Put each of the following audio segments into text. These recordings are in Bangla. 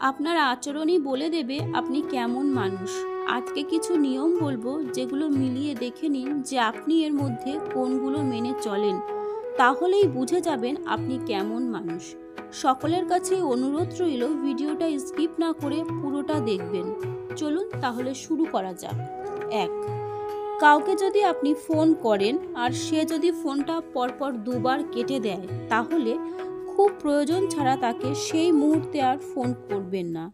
আপনার আচরণই বলে দেবে আপনি কেমন মানুষ। আজকে কিছু নিয়ম বলব যেগুলো মিলিয়ে দেখে নিন যে আপনি এর মধ্যে কোনগুলো মেনে চলেন। তাহলেই বুঝে যাবেন আপনি কেমন মানুষ। সকলের কাছে অনুরোধ রইল ভিডিওটা স্কিপ না করে পুরোটা দেখবেন। চলুন তাহলে শুরু করা যাক। এক, কাউকে যদি আপনি ফোন করেন আর সে যদি ফোনটা পরপর দুবার কেটে দেয়, তাহলে খুব প্রয়োজন ছাড়া তাকে সেই মুহূর্তে আর ফোন করবেন না।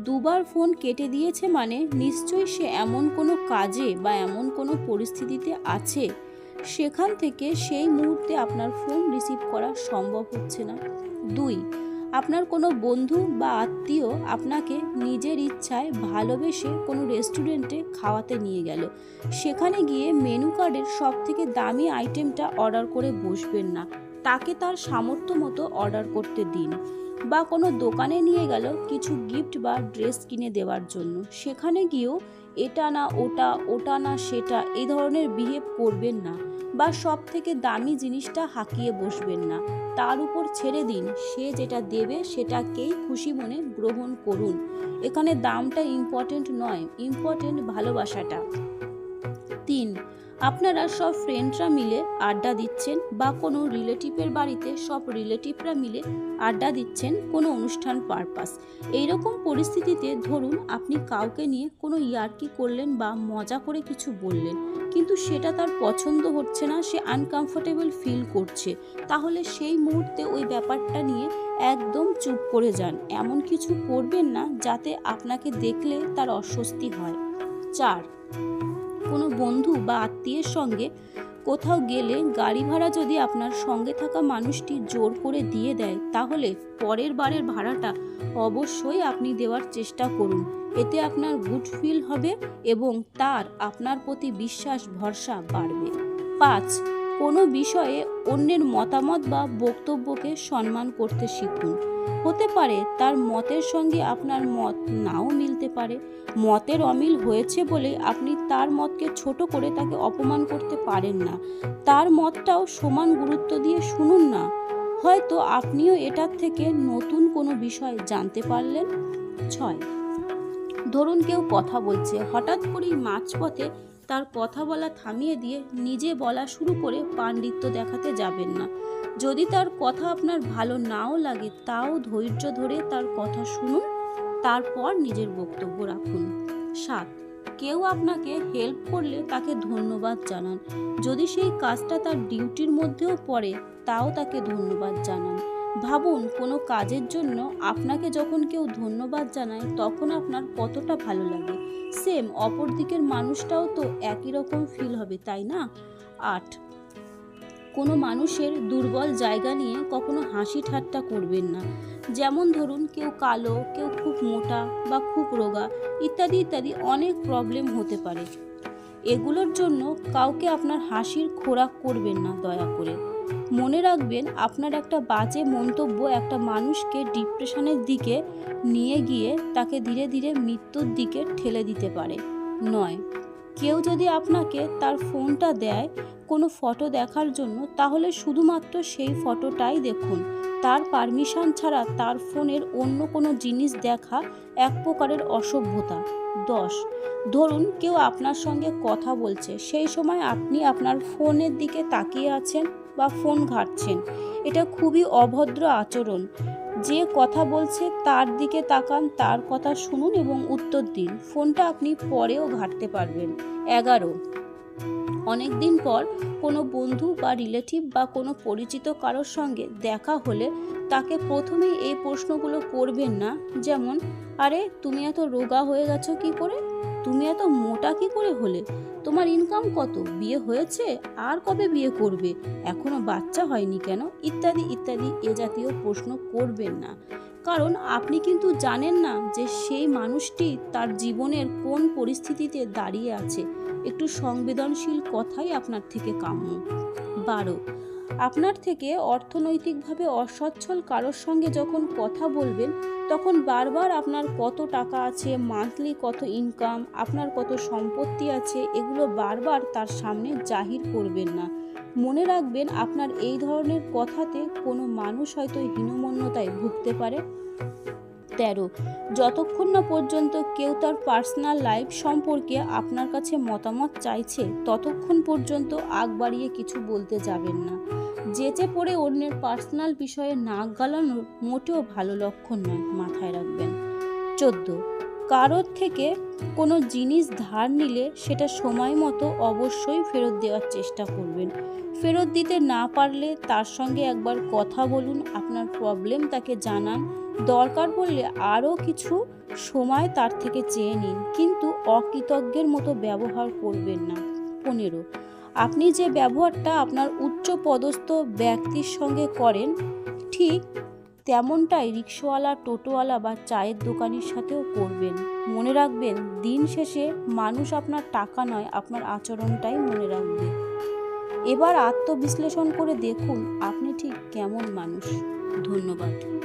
দুবার ফোন কেটে দিয়েছে মানে নিশ্চয়ই সে এমন কোনো কাজে বা এমন কোনো পরিস্থিতিতে আছে। সেখান থেকে সেই মুহূর্তে আপনার ফোন রিসিভ করা সম্ভব হচ্ছে না। দুই, আপনার কোনো বন্ধু বা আত্মীয় আপনাকে নিজের ইচ্ছায় ভালোবেসে কোনো রেস্টুরেন্টে খাওয়াতে নিয়ে গেল। সেখানে গিয়ে মেনু কার্ডের সব থেকে দামি আইটেমটা অর্ডার করে বসবেন না। তাকে তার সামর্থ্য মতো অর্ডার করতে দিন বা কোনো দোকানে নিয়ে গেল কিছু গিফট বা ড্রেস কিনে দেওয়ার জন্য। সেখানে গিয়েও এটা না, ওটা ওটা না, সেটা এই ধরনের বিহেভ করবেন না বা সব থেকে দামি জিনিসটা হাঁকিয়ে বসবেন না। তার উপর ছেড়ে দিন, সে যেটা দেবে সেটাকেই খুশি মনে গ্রহণ করুন। এখানে দামটা ইম্পর্টেন্ট নয় ইম্পর্টেন্ট ভালোবাসাটা। তিন আপনারা সব ফ্রেন্ডরা মিলে আড্ডা দিচ্ছেন বা কোনো রিলেটিভের বাড়িতে সব রিলেটিভরা মিলে আড্ডা দিচ্ছেন কোনো অনুষ্ঠান পারপাস এইরকম পরিস্থিতিতে ধরুন আপনি কাউকে নিয়ে কোনো ইয়ার্কি করলেন বা মজা করে কিছু বললেন, কিন্তু সেটা তার পছন্দ হচ্ছে না, সে আনকমফোর্টেবল ফিল করছে, তাহলে সেই মুহূর্তে ওই ব্যাপারটা নিয়ে একদম চুপ করে যান। এমন কিছু করবেন না যাতে আপনাকে দেখলে তার অস্বস্তি হয়। চার কোনো বন্ধু বা আত্মীয়ের সঙ্গে কোথাও গেলে গাড়ি ভাড়া যদি আপনার সঙ্গে থাকা মানুষটি জোর করে দিয়ে দেয়, তাহলে পরের বারের ভাড়াটা অবশ্যই আপনি দেওয়ার চেষ্টা করুন। এতে আপনার গুড ফিল হবে এবং তার আপনার প্রতি বিশ্বাস, ভরসা বাড়বে। পাঁচ কোনো বিষয়ে অন্যের মতামত বা বক্তব্যকে সম্মান করতে শিখুন। হতে পারে তার মতের সঙ্গে আপনার মত নাও মিলতে পারে। মতের অমিল হয়েছে বলে আপনি তার মতকে ছোট করে তাকে অপমান করতে পারেন না। তার মতটাও সমান গুরুত্ব দিয়ে শুনুন না। হয়তো আপনিও এটার থেকে নতুন কোনো বিষয় জানতে পারলেন। ছয়। ধরুন কেউ কথা বলছে, হঠাৎ করেই মাঝপথে তার কথা বলা থামিয়ে দিয়ে নিজে বলা শুরু করে পাণ্ডিত্য দেখাতে যাবেন না। যদি তার কথা আপনার ভালো নাও লাগে, তাও ধৈর্য ধরে তার কথা শুনুন, তারপর নিজের বক্তব্য রাখুন। সাত, কেউ আপনাকে হেল্প করলে তাকে ধন্যবাদ জানান। যদি সেই কাজটা তার ডিউটির মধ্যেও পড়ে, তাও তাকে ধন্যবাদ জানান। ভাবুন, কোনো কাজের জন্য আপনাকে যখন কেউ ধন্যবাদ জানায়, তখন আপনার কতটা ভালো লাগে। সেম অপর দিকের মানুষটাও তো একই রকম ফিল হবে, তাই না? আট, কোনো মানুষের দুর্বল জায়গা নিয়ে কখনো হাসি ঠাট্টা করবেন না। যেমন ধরুন, কেউ কালো, কেউ খুব মোটা বা খুব রোগা, ইত্যাদি ইত্যাদি অনেক প্রবলেম হতে পারে। এগুলোর জন্য কাউকে আপনার হাসির খোরাক করবেন না, দয়া করে। মনে রাখবেন, আপনার একটা বাজে মন্তব্য একটা মানুষকে ডিপ্রেশনের দিকে নিয়ে গিয়ে তাকে ধীরে ধীরে মৃত্যুর দিকে ঠেলে দিতে পারে। নয়। কেউ যদি আপনাকে তার ফোনটা দেয়, কোনো ফটো দেখার জন্য, তাহলে শুধুমাত্র সেই ফটোটাই দেখুন। তার পারমিশন ছাড়া তার ফোনের অন্য কোনো জিনিস দেখা এক প্রকারের অসভ্যতা। দশ। ধরুন কেউ আপনার সঙ্গে কথা বলছে, সেই সময় আপনি আপনার ফোনের দিকে তাকিয়ে আছেন। বা ফোন ঘাঁটছেন। এটা খুবই অভদ্র আচরণ। যে কথা বলছে তার দিকে তাকান, তার কথা শুনুন এবং উত্তর দিন। ফোনটা আপনি পরেও ঘাঁটতে পারবেন। এগারো অনেক দিন পর কোনো বন্ধু বা রিলেটিভ বা কোনো পরিচিত কারোর সঙ্গে দেখা হলে তাকে প্রথমেই এই প্রশ্নগুলো করবেন না। যেমন, আরে, তুমি এত রোগা হয়ে গেছো কি করে? তুমি এত মোটা কি করে হলে? তোমার ইনকাম কত? বিয়ে হয়েছে? আর কবে বিয়ে করবে? এখনও বাচ্চা হয়নি কেন? ইত্যাদি ইত্যাদি এ জাতীয় প্রশ্ন করবেন না। কারণ আপনি কিন্তু জানেন না যে সেই মানুষটি তার জীবনের কোন পরিস্থিতিতে দাঁড়িয়ে আছে। একটু সংবেদনশীল কথাই আপনার থেকে কাম্য। বারো। আপনার থেকে অর্থনৈতিকভাবে অসচ্ছল কারোর সঙ্গে যখন কথা বলবেন, তখন বারবার আপনার কত টাকা আছে মান্থলি কত ইনকাম আপনার কত সম্পত্তি আছে, এগুলো বারবার তার সামনে জাহির করবেন না। মনে রাখবেন, আপনার এই ধরনের কথাতে কোনো মানুষ হয়তো হীনমন্যতায় ভুগতে পারে। তেরো, যতক্ষণ না পর্যন্ত কেউ তার পার্সোনাল লাইফ সম্পর্কে আপনার কাছে মতামত চাইছে, ততক্ষণ পর্যন্ত আগ বাড়িয়ে কিছু বলতে যাবেন না। যেচে পড়ে অন্যের পার্সোনাল বিষয়ে নাক গালানো মোটেও ভালো লক্ষণ নয়, মাথায় রাখবেন। চোদ্দ। কারোর থেকে কোনো জিনিস ধার নিলে সেটা সময় মতো অবশ্যই ফেরত দেওয়ার চেষ্টা করবেন। ফেরত দিতে না পারলে তার সঙ্গে একবার কথা বলুন, আপনার প্রবলেম তাকে জানান। দরকার পড়লে আরও কিছু সময় তার থেকে চেয়ে নিন, কিন্তু অকৃতজ্ঞের মতো ব্যবহার করবেন না। পনেরো। আপনি যে ব্যবহারটা আপনার উচ্চ পদস্থ ব্যক্তির সঙ্গে করেন, ঠিক তেমনটাই রিক্সাওয়ালা, টোটোওয়ালা বা চায়ের দোকানির সাথেও করবেন। মনে রাখবেন, দিন শেষে মানুষ আপনার টাকা নয়, আপনার আচরণটাই মনে রাখবে। এবার আত্মবিশ্লেষণ করে দেখুন, আপনি ঠিক কেমন মানুষ। ধন্যবাদ।